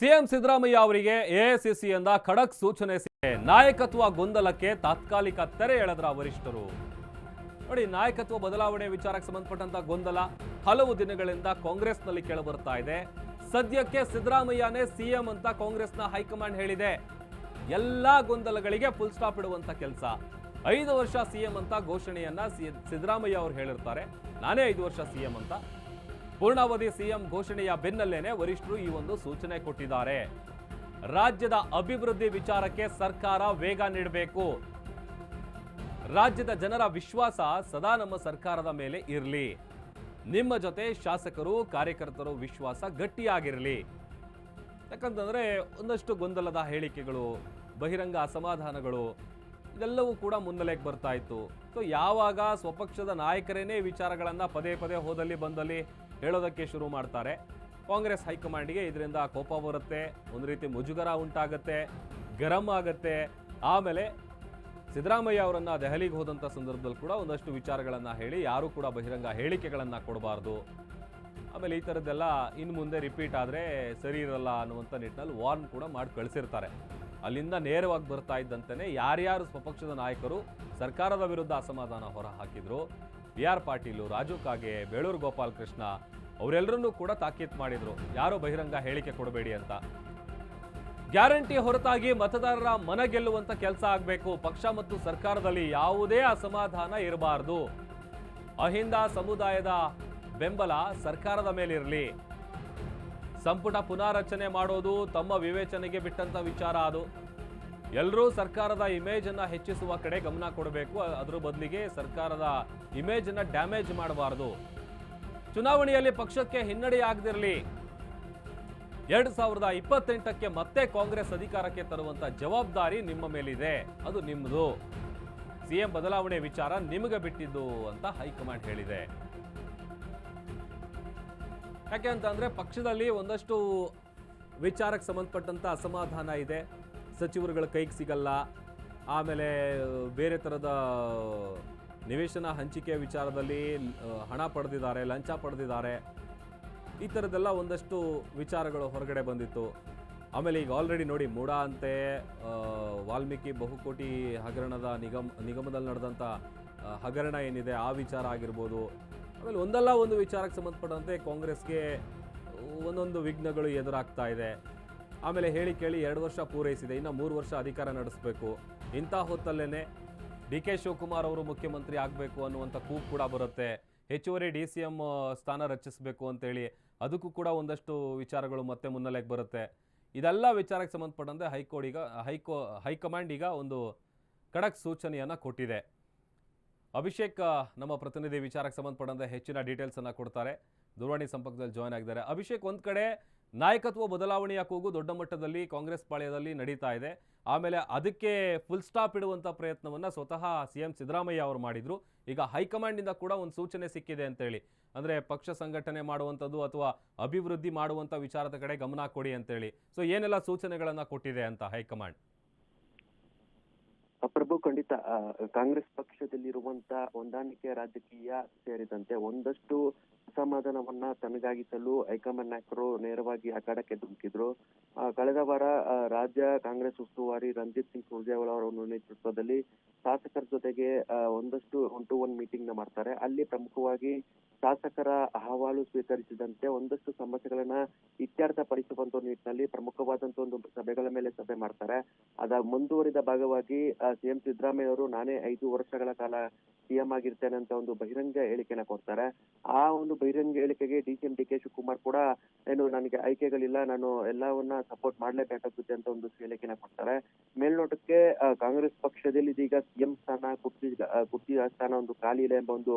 CM Siddaramaiah ಅವರಿಗೆ ಎಐಸಿಸಿಯಿಂದ ಖಡಕ್ ಸೂಚನೆ ನಾಯಕತ್ವ ಗೊಂದಲಕ್ಕೆ ತಾತ್ಕಾಲಿಕ ತೆರೆ ಎಳೆದ್ರ ವರಿಷ್ಠರು. ನೋಡಿ, ನಾಯಕತ್ವ ಬದಲಾವಣೆ ವಿಚಾರಕ್ಕೆ ಸಂಬಂಧಪಟ್ಟಂತ ಗೊಂದಲ ಹಲವು ದಿನಗಳಿಂದ ಕಾಂಗ್ರೆಸ್ನಲ್ಲಿ ಕೇಳಬರ್ತಾ ಇದೆ. ಸದ್ಯಕ್ಕೆ ಸಿದ್ದರಾಮಯ್ಯನೇ ಸಿಎಂ ಅಂತ ಕಾಂಗ್ರೆಸ್ನ ಹೈಕಮಾಂಡ್ ಹೇಳಿದೆ. ಎಲ್ಲಾ ಗೊಂದಲಗಳಿಗೆ ಫುಲ್ ಸ್ಟಾಪ್ ಇಡುವಂತ ಕೆಲಸ. ಐದು ವರ್ಷ ಸಿಎಂ ಅಂತ ಘೋಷಣೆಯನ್ನ ಸಿದ್ದರಾಮಯ್ಯ ಅವರು ಹೇಳಿರ್ತಾರೆ. ನಾನೇ ಐದು ವರ್ಷ ಸಿಎಂ ಅಂತ. ಪೂರ್ಣಾವಧಿ ಸಿಎಂ ಘೋಷಣೆಯ ಬೆನ್ನಲ್ಲೇನೆ ವರಿಷ್ಠರು ಈ ಒಂದು ಸೂಚನೆ ಕೊಟ್ಟಿದ್ದಾರೆ. ರಾಜ್ಯದ ಅಭಿವೃದ್ಧಿ ವಿಚಾರಕ್ಕೆ ಸರ್ಕಾರ ವೇಗ ನೀಡಬೇಕು. ರಾಜ್ಯದ ಜನರ ವಿಶ್ವಾಸ ಸದಾ ನಮ್ಮ ಸರ್ಕಾರದ ಮೇಲೆ ಇರಲಿ. ನಿಮ್ಮ ಜೊತೆ ಶಾಸಕರು, ಕಾರ್ಯಕರ್ತರು ವಿಶ್ವಾಸ ಗಟ್ಟಿಯಾಗಿರಲಿ. ಯಾಕಂತಂದರೆ ಒಂದಷ್ಟು ಗೊಂದಲದ ಹೇಳಿಕೆಗಳು, ಬಹಿರಂಗ ಅಸಮಾಧಾನಗಳು, ಇದೆಲ್ಲವೂ ಕೂಡ ಮುನ್ನೆಲೆಗೆ ಬರ್ತಾ ಇತ್ತು. ಸೊ, ಯಾವಾಗ ಸ್ವಪಕ್ಷದ ನಾಯಕರೇನೇ ವಿಚಾರಗಳನ್ನು ಪದೇ ಪದೇ ಹೋದಲ್ಲಿ ಬಂದಲ್ಲಿ ಹೇಳೋದಕ್ಕೆ ಶುರು ಮಾಡ್ತಾರೆ. ಕಾಂಗ್ರೆಸ್ ಹೈಕಮಾಂಡ್ಗೆ ಇದರಿಂದ ಕೋಪ ಬರುತ್ತೆ, ಒಂದು ರೀತಿ ಮುಜುಗರ ಉಂಟಾಗತ್ತೆ, ಗರಂ ಆಗತ್ತೆ. ಆಮೇಲೆ ಸಿದ್ದರಾಮಯ್ಯ ಅವರನ್ನು ದೆಹಲಿಗೆ ಹೋದಂಥ ಸಂದರ್ಭದಲ್ಲಿ ಕೂಡ ಒಂದಷ್ಟು ವಿಚಾರಗಳನ್ನು ಹೇಳಿ, ಯಾರು ಕೂಡ ಬಹಿರಂಗ ಹೇಳಿಕೆಗಳನ್ನು ಕೊಡಬಾರ್ದು. ಆಮೇಲೆ ಈ ಥರದ್ದೆಲ್ಲ ಇನ್ನು ಮುಂದೆ ರಿಪೀಟ್ ಆದರೆ ಸರಿ ಇರಲ್ಲ ಅನ್ನುವಂಥ ನಿಟ್ಟಿನಲ್ಲಿ ವಾರ್ನ್ ಕೂಡ ಮಾಡಿ ಕಳಿಸಿರ್ತಾರೆ. ಅಲ್ಲಿಂದ ನೇರವಾಗಿ ಬರ್ತಾ ಇದ್ದಂತೆಯೇ ಯಾರ್ಯಾರು ಸ್ವಪಕ್ಷದ ನಾಯಕರು ಸರ್ಕಾರದ ವಿರುದ್ಧ ಅಸಮಾಧಾನ ಹೊರ ಹಾಕಿದ್ರು ಬಿ ಆರ್ ಪಾಟೀಲು, ರಾಜು ಕಾಗೆ, ಬೇಳೂರು ಗೋಪಾಲ್ ಕೃಷ್ಣ ಅವರೆಲ್ಲರನ್ನೂ ಕೂಡ ತಾಕೀತ್ ಮಾಡಿದ್ರು. ಯಾರು ಬಹಿರಂಗ ಹೇಳಿಕೆ ಕೊಡಬೇಡಿ ಅಂತ. ಗ್ಯಾರಂಟಿ ಹೊರತಾಗಿ ಮತದಾರರ ಮನ ಗೆಲ್ಲುವಂತ ಕೆಲಸ ಆಗಬೇಕು. ಪಕ್ಷ ಮತ್ತು ಸರ್ಕಾರದಲ್ಲಿ ಯಾವುದೇ ಅಸಮಾಧಾನ ಇರಬಾರದು. ಅಹಿಂದ ಸಮುದಾಯದ ಬೆಂಬಲ ಸರ್ಕಾರದ ಮೇಲಿರಲಿ. ಸಂಪುಟ ಪುನಾರಚನೆ ಮಾಡೋದು ತಮ್ಮ ವಿವೇಚನೆಗೆ ಬಿಟ್ಟಂತ ವಿಚಾರ ಅದು. ಎಲ್ಲರೂ ಸರ್ಕಾರದ ಇಮೇಜ್ ಅನ್ನ ಹೆಚ್ಚಿಸುವ ಕಡೆ ಗಮನ ಕೊಡಬೇಕು. ಅದರ ಬದಲಿಗೆ ಸರ್ಕಾರದ ಇಮೇಜ್ ಅನ್ನ ಡ್ಯಾಮೇಜ್ ಮಾಡಬಾರದು. ಚುನಾವಣೆಯಲ್ಲಿ ಪಕ್ಷಕ್ಕೆ ಹಿನ್ನಡೆಯಾಗದಿರಲಿ ಎರಡು ಸಾವಿರದ ಇಪ್ಪತ್ತೆಂಟಕ್ಕೆ ಮತ್ತೆ ಕಾಂಗ್ರೆಸ್ ಅಧಿಕಾರಕ್ಕೆ ತರುವಂತ ಜವಾಬ್ದಾರಿ ನಿಮ್ಮ ಮೇಲಿದೆ. ಅದು ನಿಮ್ಮದು ಸಿಎಂ ಬದಲಾವಣೆ ವಿಚಾರ ನಿಮಗೆ ಬಿಟ್ಟಿದ್ದು ಅಂತ ಹೈಕಮಾಂಡ್ ಹೇಳಿದೆ. ಯಾಕೆ ಅಂತಂದರೆ ಪಕ್ಷದಲ್ಲಿ ಒಂದಷ್ಟು ವಿಚಾರಕ್ಕೆ ಸಂಬಂಧಪಟ್ಟಂತ ಅಸಮಾಧಾನ ಇದೆ. ಸಚಿವರುಗಳ ಕೈಗೆ ಸಿಗಲ್ಲ. ಆಮೇಲೆ, ಬೇರೆ ಥರದ ನಿವೇಶನ ಹಂಚಿಕೆ ವಿಚಾರದಲ್ಲಿ ಹಣ ಪಡೆದಿದ್ದಾರೆ, ಲಂಚ ಪಡೆದಿದ್ದಾರೆ. ಈ ಥರದ್ದೆಲ್ಲ ಒಂದಷ್ಟು ವಿಚಾರಗಳು ಹೊರಗಡೆ ಬಂದಿತ್ತು. ಆಮೇಲೆ ಈಗ ಆಲ್ರೆಡಿ ನೋಡಿ, ಮೂಡಾ ಅಂತೆ ವಾಲ್ಮೀಕಿ ಬಹುಕೋಟಿ ಹಗರಣದ ನಿಗಮ, ನಿಗಮದಲ್ಲಿ ನಡೆದಂಥ ಹಗರಣ ಏನಿದೆ, ಆ ವಿಚಾರ ಆಗಿರ್ಬೋದು. ಆಮೇಲೆ ಒಂದಲ್ಲ ಒಂದು ವಿಚಾರಕ್ಕೆ ಸಂಬಂಧಪಟ್ಟಂತೆ ಕಾಂಗ್ರೆಸ್ಗೆ ಒಂದೊಂದು ವಿಘ್ನಗಳು ಎದುರಾಗ್ತಾ ಇದೆ. ಆಮೇಲೆ ಹೇಳಿ ಕೇಳಿ ಎರಡು ವರ್ಷ ಪೂರೈಸಿದೆ. ಇನ್ನು ಮೂರು ವರ್ಷ ಅಧಿಕಾರ ನಡೆಸಬೇಕು. ಇಂಥ ಹೊತ್ತಲ್ಲೇ ಡಿ ಕೆ ಶಿವಕುಮಾರ್ ಅವರು ಮುಖ್ಯಮಂತ್ರಿ ಆಗಬೇಕು ಅನ್ನುವಂಥ ಕೂಗು ಕೂಡ ಬರುತ್ತೆ. ಹೆಚ್ಚುವರಿ ಡಿ ಸಿ ಎಂ ಸ್ಥಾನ ರಚಿಸಬೇಕು ಅಂತೇಳಿ ಅದಕ್ಕೂ ಕೂಡ ಒಂದಷ್ಟು ವಿಚಾರಗಳು ಮತ್ತೆ ಮುನ್ನೆಲೆಗೆ ಬರುತ್ತೆ. ಇದೆಲ್ಲ ವಿಚಾರಕ್ಕೆ ಸಂಬಂಧಪಟ್ಟಂತೆ ಹೈಕೋರ್ಟ್ ಈಗ, ಹೈಕೋ, ಹೈಕಮಾಂಡ್ ಈಗ ಒಂದು ಖಡಕ್ ಸೂಚನೆಯನ್ನು ಕೊಟ್ಟಿದೆ. ಅಭಿಷೇಕ್ ನಮ್ಮ ಪ್ರತಿನಿಧಿ ವಿಚಾರಕ್ಕೆ ಸಂಬಂಧಪಟ್ಟಂತೆ ಹೆಚ್ಚಿನ ಡೀಟೇಲ್ಸನ್ನು ಕೊಡ್ತಾರೆ. ದೂರವಾಣಿ ಸಂಪರ್ಕದಲ್ಲಿ ಜಾಯ್ನ್ ಆಗಿದ್ದಾರೆ. ಅಭಿಷೇಕ್, ಒಂದು ಕಡೆ ನಾಯಕತ್ವ ಬದಲಾವಣೆಯ ಕೂಗು ದೊಡ್ಡ ಮಟ್ಟದಲ್ಲಿ ಕಾಂಗ್ರೆಸ್ ಪಾಳ್ಯದಲ್ಲಿ ನಡೀತಾ ಇದೆ. ಆಮೇಲೆ ಅದಕ್ಕೆ ಫುಲ್ ಸ್ಟಾಪ್ ಇಡುವಂಥ ಪ್ರಯತ್ನವನ್ನ ಸ್ವತಃ ಸಿಎಂ ಸಿದ್ದರಾಮಯ್ಯ ಅವರು ಮಾಡಿದ್ರು. ಈಗ ಹೈಕಮಾಂಡಿಂದ ಕೂಡ ಒಂದು ಸೂಚನೆ ಸಿಕ್ಕಿದೆ ಅಂತೇಳಿ. ಅಂದ್ರೆ ಪಕ್ಷ ಸಂಘಟನೆ ಮಾಡುವಂಥದ್ದು ಅಥವಾ ಅಭಿವೃದ್ಧಿ ಮಾಡುವಂತ ವಿಚಾರದ ಕಡೆ ಗಮನ ಕೊಡಿ ಅಂತೇಳಿ. ಸೊ ಏನೆಲ್ಲ ಸೂಚನೆಗಳನ್ನ ಕೊಟ್ಟಿದೆ ಅಂತ ಹೈಕಮಾಂಡ್? ಪ್ರಭು ಖಂಡಿತ. ಕಾಂಗ್ರೆಸ್ ಪಕ್ಷದಲ್ಲಿರುವಂತ ಹೊಂದಾಣಿಕೆ ರಾಜಕೀಯ ಸೇರಿದಂತೆ ಒಂದಷ್ಟು ಅಸಮಾಧಾನವನ್ನ ತನಗಾಗಿಸಲು ಹೈಕಮಾಂಡ್ ನಾಯಕರು ನೇರವಾಗಿ ಅಖಾಡಕ್ಕೆ ಧುಮುಕಿದ್ರು. ಕಳೆದ ವಾರ ರಾಜ್ಯ ಕಾಂಗ್ರೆಸ್ ಉಸ್ತುವಾರಿ ರಂಜಿತ್ ಸಿಂಗ್ ಸುರ್ಜೇವಾಲಾ ಅವರ ನೇತೃತ್ವದಲ್ಲಿ ಶಾಸಕರ ಜೊತೆಗೆ ಒಂದಷ್ಟು ಒನ್ ಟು ಒನ್ ಮೀಟಿಂಗ್ನ ಮಾಡ್ತಾರೆ. ಅಲ್ಲಿ ಪ್ರಮುಖವಾಗಿ ಶಾಸಕರ ಅಹವಾಲು ಸ್ವೀಕರಿಸಿದಂತೆ ಒಂದಷ್ಟು ಸಮಸ್ಯೆಗಳನ್ನ ಇತ್ಯರ್ಥ ಪಡಿಸುವಂತ ನಿಟ್ಟಿನಲ್ಲಿ ಪ್ರಮುಖವಾದಂತ ಒಂದು ಸಭೆಗಳ ಮೇಲೆ ಸಭೆ ಮಾಡ್ತಾರೆ. ಅದ ಮುಂದುವರಿದ ಭಾಗವಾಗಿ ಸಿಎಂ ಸಿದ್ದರಾಮಯ್ಯ ಅವರು ನಾನೇ ಐದು ವರ್ಷಗಳ ಕಾಲ ಸಿಎಂ ಆಗಿರ್ತೇನೆ ಅಂತ ಒಂದು ಬಹಿರಂಗ ಹೇಳಿಕೆನ ಕೊಡ್ತಾರೆ. ಆ ಒಂದು ಬಹಿರಂಗ ಹೇಳಿಕೆಗೆ D C M D K Shivakumar ಕೂಡ ಏನು ನನಗೆ ಆಯ್ಕೆಗಳಿಲ್ಲ, ನಾನು ಎಲ್ಲವನ್ನ ಸಪೋರ್ಟ್ ಮಾಡ್ಲೇಬೇಕಾಗುತ್ತೆ ಅಂತ ಒಂದು ಹೇಳಿಕೆನ ಕೊಡ್ತಾರೆ. ಮೇಲ್ನೋಟಕ್ಕೆ ಕಾಂಗ್ರೆಸ್ ಪಕ್ಷದಲ್ಲಿ ಇದೀಗ ಸಿಎಂ ಸ್ಥಾನ, ಕುರ್ಚಿ ಕುರ್ಚಿ ಸ್ಥಾನ ಒಂದು ಖಾಲಿ ಇದೆ ಎಂಬ ಒಂದು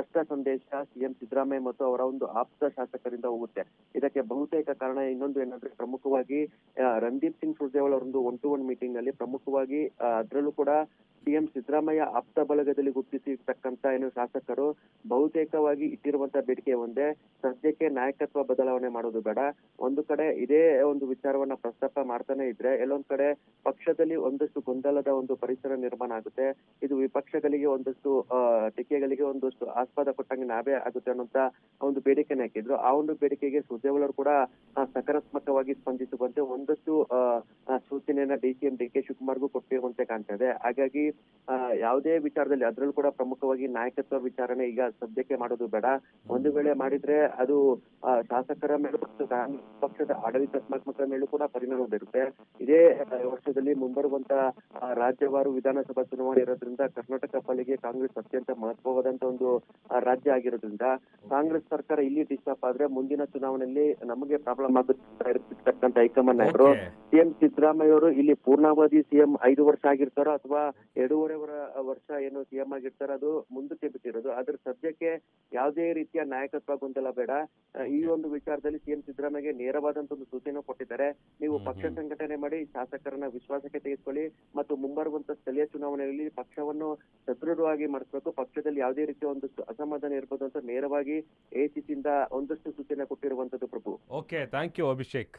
ಸ್ಪಷ್ಟ ಸಂದೇಶ ಸಿಎಂ ಸಿದ್ದರಾಮಯ್ಯ ಮತ್ತು ಅವರ ಒಂದು ಆಪ್ತ ಶಾಸಕರಿಂದ ಹೋಗುತ್ತೆ. ಇದಕ್ಕೆ ಬಹುತೇಕ ಕಾರಣ ಇನ್ನೊಂದು ಏನಂದ್ರೆ ಪ್ರಮುಖವಾಗಿ ಆ, ರಂದೀಪ್ ಸಿಂಗ್ ಸುರ್ಜೇವಾಲ್ ಅವರೊಂದು ಒನ್ ಟು ಒನ್ ಮೀಟಿಂಗ್ನಲ್ಲಿ ಪ್ರಮುಖವಾಗಿ ಅದ್ರಲ್ಲೂ ಕೂಡ ಸಿಎಂ ಸಿದ್ದರಾಮಯ್ಯ ಆಪ್ತ ಬಳಗದಲ್ಲಿ ಗುರುತಿಸಿರ್ತಕ್ಕಂತ ಏನು ಶಾಸಕರು, ಬಹುತೇಕವಾಗಿ ಇಟ್ಟಿರುವಂತ ಬೇಡಿಕೆ ಒಂದೇ, ಸದ್ಯಕ್ಕೆ ನಾಯಕತ್ವ ಬದಲಾವಣೆ ಮಾಡೋದು ಬೇಡ. ಒಂದು ಕಡೆ ಇದೇ ಒಂದು ವಿಚಾರವನ್ನ ಪ್ರಸ್ತಾಪ ಮಾಡ್ತಾನೆ ಇದ್ರೆ, ಎಲ್ಲೊಂದ್ ಕಡೆ ಪಕ್ಷದಲ್ಲಿ ಒಂದಷ್ಟು ಗೊಂದಲದ ಒಂದು ಪರಿಸರ ನಿರ್ಮಾಣ ಆಗುತ್ತೆ. ಇದು ವಿಪಕ್ಷಗಳಿಗೆ ಒಂದಷ್ಟು ಟೀಕೆಗಳಿಗೆ ಒಂದಷ್ಟು ಆಸ್ಪದ ಕೊಟ್ಟಂಗೆ ನಾವೇ ಆಗುತ್ತೆ ಅನ್ನೋಂತ ಒಂದು ಬೇಡಿಕೆನ ಹಾಕಿದ್ರು. ಆ ಒಂದು ಬೇಡಿಕೆಗೆ ಸುರ್ಜೇವಾಲರು ಕೂಡ ಸಕಾರಾತ್ಮಕವಾಗಿ ಸ್ಪಂದಿಸುವಂತೆ ಒಂದಷ್ಟು ಸೂಚನೆಯನ್ನ D C M, D K ಶಿವಕುಮಾರ್ಗೂ ಕೊಟ್ಟಿರುವಂತೆ ಕಾಣ್ತಾ ಇದೆ. ಹಾಗಾಗಿ ಯಾವುದೇ ವಿಚಾರದಲ್ಲಿ ಅದ್ರಲ್ಲೂ ಕೂಡ ಪ್ರಮುಖವಾಗಿ ನಾಯಕತ್ವ ವಿಚಾರಣೆ ಈಗ ಸದ್ಯಕ್ಕೆ ಮಾಡೋದು ಬೇಡ. ಒಂದು ವೇಳೆ ಮಾಡಿದ್ರೆ ಅದು ಶಾಸಕರ ಮೇಲೂ ಮತ್ತು ಪಕ್ಷದ ಆಡಳಿತಾತ್ಮಕ ಮೇಲೂ ಕೂಡ ಪರಿಣಾಮ ಬೀರುತ್ತೆ. ಇದೇ ವರ್ಷದಲ್ಲಿ ಮುಂಬರುವಂತ ರಾಜ್ಯವಾರು ವಿಧಾನಸಭಾ ಚುನಾವಣೆ ಇರೋದ್ರಿಂದ ಕರ್ನಾಟಕ ಪಾಲಿಗೆ ಕಾಂಗ್ರೆಸ್ ಅತ್ಯಂತ ಮಹತ್ವವಾದಂತ ಒಂದು ರಾಜ್ಯ ಆಗಿರೋದ್ರಿಂದ ಕಾಂಗ್ರೆಸ್ ಸರ್ಕಾರ ಇಲ್ಲಿ ಡಿಸ್ಟರ್ಬ್ ಆದ್ರೆ ಮುಂದಿನ ಚುನಾವಣೆಯಲ್ಲಿ ನಮಗೆ ಪ್ರಾಬ್ಲಮ್ ಆಗುತ್ತೆ ಇರ್ತಕ್ಕಂತ ಹೈಕಮಾಂಡ್ ನಾಯಕರು ಸಿಎಂ ಸಿದ್ದರಾಮಯ್ಯ ಅವರು ಇಲ್ಲಿ ಪೂರ್ಣಾವಧಿ ಸಿಎಂ ಐದು ವರ್ಷ ಆಗಿರ್ತಾರೋ ಅಥವಾ ಎರಡೂವರೆ ವರ- ವರ್ಷ ಏನು ಸಿಎಂ ಆಗಿರ್ತಾರೆ ಅದು ಮುಂದಕ್ಕೆ ಬಿಟ್ಟಿರೋದು. ಅದ್ರ ಸದ್ಯಕ್ಕೆ ಯಾವುದೇ ರೀತಿಯ ನಾಯಕತ್ವ ಗೊಂದಲ ಬೇಡ. ಈ ಒಂದು ವಿಚಾರದಲ್ಲಿ ಸಿಎಂ ಸಿದ್ದರಾಮಯ್ಯ ನೇರವಾದಂತ ಒಂದು ಸೂಚನೆ ಕೊಟ್ಟಿದ್ದಾರೆ. ನೀವು ಪಕ್ಷ ಸಂಘಟನೆ ಮಾಡಿ ಶಾಸಕರನ್ನ ವಿಶ್ವಾಸಕ್ಕೆ ತೆಗೆದುಕೊಳ್ಳಿ ಮತ್ತು ಮುಂಬರುವಂತ ಸ್ಥಳೀಯ ಚುನಾವಣೆಯಲ್ಲಿ ಪಕ್ಷವನ್ನು ಸದೃಢವಾಗಿ ಮಾಡಿಸ್ಬೇಕು. ಪಕ್ಷದಲ್ಲಿ ಯಾವುದೇ ರೀತಿಯ ಒಂದಷ್ಟು ಅಸಮಾಧಾನ ಇರ್ಬೋದು ಅಂತ ನೇರವಾಗಿ ಎಸಿಸಿಯಿಂದ ಒಂದಷ್ಟು ಸೂಚನೆ ಕೊಟ್ಟಿರುವಂತದ್ದು Prabhu. Okay thank you Abhishek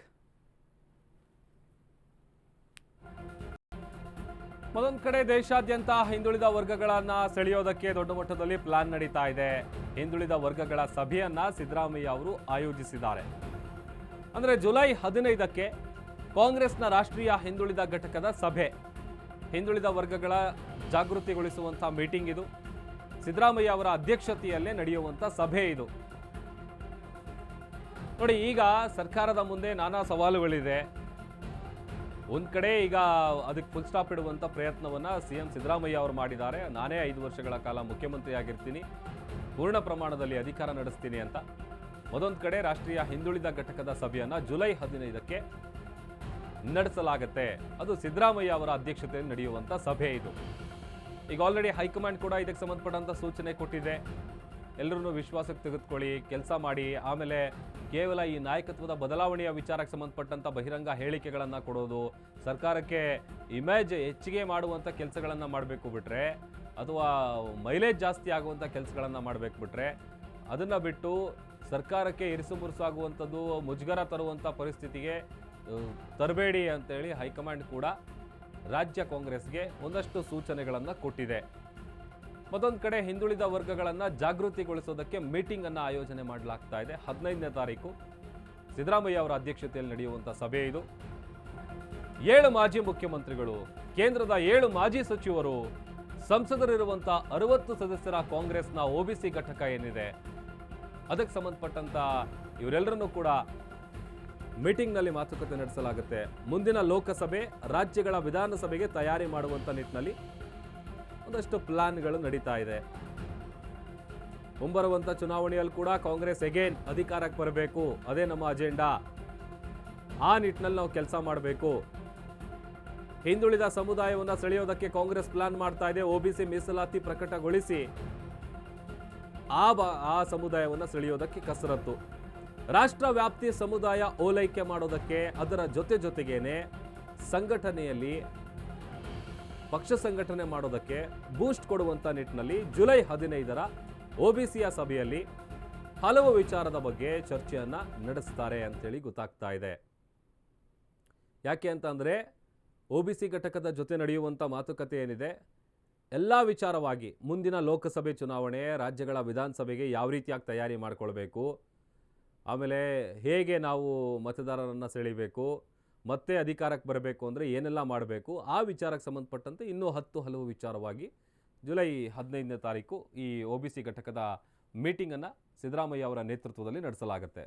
ಮತ್ತೊಂದು ಕಡೆ ದೇಶಾದ್ಯಂತ ಹಿಂದುಳಿದ ವರ್ಗಗಳನ್ನ ಸೆಳೆಯೋದಕ್ಕೆ ದೊಡ್ಡ ಮಟ್ಟದಲ್ಲಿ ಪ್ಲಾನ್ ನಡೀತಾ ಇದೆ. ಹಿಂದುಳಿದ ವರ್ಗಗಳ ಸಭೆಯನ್ನ ಸಿದ್ದರಾಮಯ್ಯ ಅವರು ಆಯೋಜಿಸಿದ್ದಾರೆ. ಅಂದ್ರೆ ಜುಲೈ ಹದಿನೈದಕ್ಕೆ ಕಾಂಗ್ರೆಸ್ನ ರಾಷ್ಟ್ರೀಯ ಹಿಂದುಳಿದ ಘಟಕದ ಸಭೆ. ಹಿಂದುಳಿದ ವರ್ಗಗಳ ಜಾಗೃತಿಗೊಳಿಸುವಂಥ ಮೀಟಿಂಗ್ ಇದು. ಸಿದ್ದರಾಮಯ್ಯ ಅವರ ಅಧ್ಯಕ್ಷತೆಯಲ್ಲೇ ನಡೆಯುವಂಥ ಸಭೆ ಇದು. ನೋಡಿ, ಈಗ ಸರ್ಕಾರದ ಮುಂದೆ ನಾನಾ ಸವಾಲುಗಳಿದೆ. ಒಂದ್ ಕಡೆ ಈಗ ಅದಕ್ಕೆ ಫುಲ್ ಸ್ಟಾಪ್ ಇಡುವಂಥ ಪ್ರಯತ್ನವನ್ನ ಸಿ ಎಂ ಸಿದ್ದರಾಮಯ್ಯ ಅವರು ಮಾಡಿದ್ದಾರೆ. ನಾನೇ ಐದು ವರ್ಷಗಳ ಕಾಲ ಮುಖ್ಯಮಂತ್ರಿಯಾಗಿರ್ತೀನಿ ಪೂರ್ಣ ಪ್ರಮಾಣದಲ್ಲಿ ಅಧಿಕಾರ ನಡೆಸ್ತೀನಿ ಅಂತ. ಮತ್ತೊಂದು ಕಡೆ ರಾಷ್ಟ್ರೀಯ ಹಿಂದುಳಿದ ಘಟಕದ ಸಭೆಯನ್ನ ಜುಲೈ ಹದಿನೈದಕ್ಕೆ ನಡೆಸಲಾಗುತ್ತೆ. ಅದು ಸಿದ್ದರಾಮಯ್ಯ ಅವರ ಅಧ್ಯಕ್ಷತೆಯಲ್ಲಿ ನಡೆಯುವಂತ ಸಭೆ ಇದು. ಈಗ ಆಲ್ರೆಡಿ ಹೈಕಮಾಂಡ್ ಕೂಡ ಇದಕ್ಕೆ ಸಂಬಂಧಪಟ್ಟಂತ ಸೂಚನೆ ಕೊಟ್ಟಿದೆ. ಎಲ್ಲರನ್ನೂ ವಿಶ್ವಾಸಕ್ಕೆ ತೆಗೆದುಕೊಳ್ಳಿ, ಕೆಲಸ ಮಾಡಿ, ಆಮೇಲೆ ಕೇವಲ ಈ ನಾಯಕತ್ವದ ಬದಲಾವಣೆಯ ವಿಚಾರಕ್ಕೆ ಸಂಬಂಧಪಟ್ಟಂಥ ಬಹಿರಂಗ ಹೇಳಿಕೆಗಳನ್ನು ಕೊಡೋದು, ಸರ್ಕಾರಕ್ಕೆ ಇಮೇಜ್ ಹೆಚ್ಚಿಗೆ ಮಾಡುವಂಥ ಕೆಲಸಗಳನ್ನು ಮಾಡಬೇಕು ಬಿಟ್ಟರೆ ಅಥವಾ ಮೈಲೇಜ್ ಜಾಸ್ತಿ ಆಗುವಂಥ ಕೆಲಸಗಳನ್ನು ಮಾಡಬೇಕು ಬಿಟ್ಟರೆ ಅದನ್ನು ಬಿಟ್ಟು ಸರ್ಕಾರಕ್ಕೆ ಇರಿಸು ಮುರುಸಾಗುವಂಥದ್ದು ಮುಜುಗರ ತರುವಂಥ ಪರಿಸ್ಥಿತಿಗೆ ತರಬೇಡಿ ಅಂತೇಳಿ ಹೈಕಮಾಂಡ್ ಕೂಡ ರಾಜ್ಯ ಕಾಂಗ್ರೆಸ್ಗೆ ಒಂದಷ್ಟು ಸೂಚನೆಗಳನ್ನು ಕೊಟ್ಟಿದೆ. ಮತ್ತೊಂದು ಕಡೆ ಹಿಂದುಳಿದ ವರ್ಗಗಳನ್ನು ಜಾಗೃತಿಗೊಳಿಸೋದಕ್ಕೆ ಮೀಟಿಂಗ್ ಅನ್ನು ಆಯೋಜನೆ ಮಾಡಲಾಗ್ತಾ ಇದೆ. ಹದಿನೈದನೇ ತಾರೀಕು ಸಿದ್ದರಾಮಯ್ಯ ಅವರ ಅಧ್ಯಕ್ಷತೆಯಲ್ಲಿ ನಡೆಯುವಂಥ ಸಭೆ ಇದು. ಏಳು ಮಾಜಿ ಮುಖ್ಯಮಂತ್ರಿಗಳು, ಕೇಂದ್ರದ ಏಳು ಮಾಜಿ ಸಚಿವರು ಸಂಸದರಿರುವಂಥ ಅರವತ್ತು ಸದಸ್ಯರ ಕಾಂಗ್ರೆಸ್ನ ಸಿ ಘಟಕ ಏನಿದೆ, ಅದಕ್ಕೆ ಸಂಬಂಧಪಟ್ಟಂತ ಇವರೆಲ್ಲರನ್ನೂ ಕೂಡ ಮೀಟಿಂಗ್ನಲ್ಲಿ ಮಾತುಕತೆ ನಡೆಸಲಾಗುತ್ತೆ. ಮುಂದಿನ ಲೋಕಸಭೆ, ರಾಜ್ಯಗಳ ವಿಧಾನಸಭೆಗೆ ತಯಾರಿ ಮಾಡುವಂಥ ನಿಟ್ಟಿನಲ್ಲಿ ಒಂದಷ್ಟು ಪ್ಲಾನ್ಗಳು ನಡೀತಾ ಇದೆ. ಮುಂಬರುವಂಥ ಚುನಾವಣೆಯಲ್ಲಿ ಕೂಡ ಕಾಂಗ್ರೆಸ್ ಎಗೇನ್ ಅಧಿಕಾರಕ್ಕೆ ಬರಬೇಕು. ಅದೇ ನಮ್ಮ ಅಜೆಂಡಾ ಆ ನಿಟ್ಟಿನಲ್ಲಿ ನಾವು ಕೆಲಸ ಮಾಡಬೇಕು. ಹಿಂದುಳಿದ ಸಮುದಾಯವನ್ನು ಸೆಳೆಯೋದಕ್ಕೆ ಕಾಂಗ್ರೆಸ್ ಪ್ಲಾನ್ ಮಾಡ್ತಾ ಇದೆ. ಒಬಿಸಿ ಮೀಸಲಾತಿ ಪ್ರಕಟಗೊಳಿಸಿ ಆ ಬ, ಆ ಸಮುದಾಯವನ್ನು ಸೆಳೆಯೋದಕ್ಕೆ ಕಸರತ್ತು. ರಾಷ್ಟ್ರ ವ್ಯಾಪ್ತಿ ಸಮುದಾಯ ಓಲೈಕೆ ಮಾಡೋದಕ್ಕೆ ಅದರ ಜೊತೆ ಜೊತೆಗೇನೆ ಸಂಘಟನೆಯಲ್ಲಿ ಪಕ್ಷ ಸಂಘಟನೆ ಮಾಡೋದಕ್ಕೆ ಬೂಸ್ಟ್ ಕೊಡುವಂಥ ನಿಟ್ಟಿನಲ್ಲಿ ಜುಲೈ ಹದಿನೈದರ ಒಬಿಸಿಯ ಸಭೆಯಲ್ಲಿ ಹಲವು ವಿಚಾರದ ಬಗ್ಗೆ ಚರ್ಚೆಯನ್ನ ನಡೆಸ್ತಾರೆ ಅಂತೇಳಿ ಗೊತ್ತಾಗ್ತಾ ಇದೆ. ಯಾಕೆ ಅಂತಂದರೆ ಒ ಬಿ ಸಿ ಘಟಕದ ಜೊತೆ ನಡೆಯುವಂಥ ಮಾತುಕತೆ ಏನಿದೆ? ಎಲ್ಲ ವಿಚಾರವಾಗಿ ಮುಂದಿನ ಲೋಕಸಭೆ ಚುನಾವಣೆ ರಾಜ್ಯಗಳ ವಿಧಾನಸಭೆಗೆ ಯಾವ ರೀತಿಯಾಗಿ ತಯಾರಿ ಮಾಡಿಕೊಳ್ಬೇಕು? ಆಮೇಲೆ ಹೇಗೆ ನಾವು ಮತದಾರರನ್ನು ಸೆಳಿಬೇಕು? ಮತ್ತೆ ಅಧಿಕಾರಕ್ಕೆ ಬರಬೇಕು ಅಂದರೆ ಏನೆಲ್ಲ ಮಾಡಬೇಕು? ಆ ವಿಚಾರಕ್ಕೆ ಸಂಬಂಧಪಟ್ಟಂತೆ ಇನ್ನೂ ಹತ್ತು ಹಲವು ವಿಚಾರವಾಗಿ ಜುಲೈ ಹದಿನೈದನೇ ತಾರೀಕು ಈ ಒ ಬಿ ಸಿ ಘಟಕದ ಮೀಟಿಂಗನ್ನು ಸಿದ್ದರಾಮಯ್ಯ ಅವರ ನೇತೃತ್ವದಲ್ಲಿ ನಡೆಸಲಾಗುತ್ತೆ.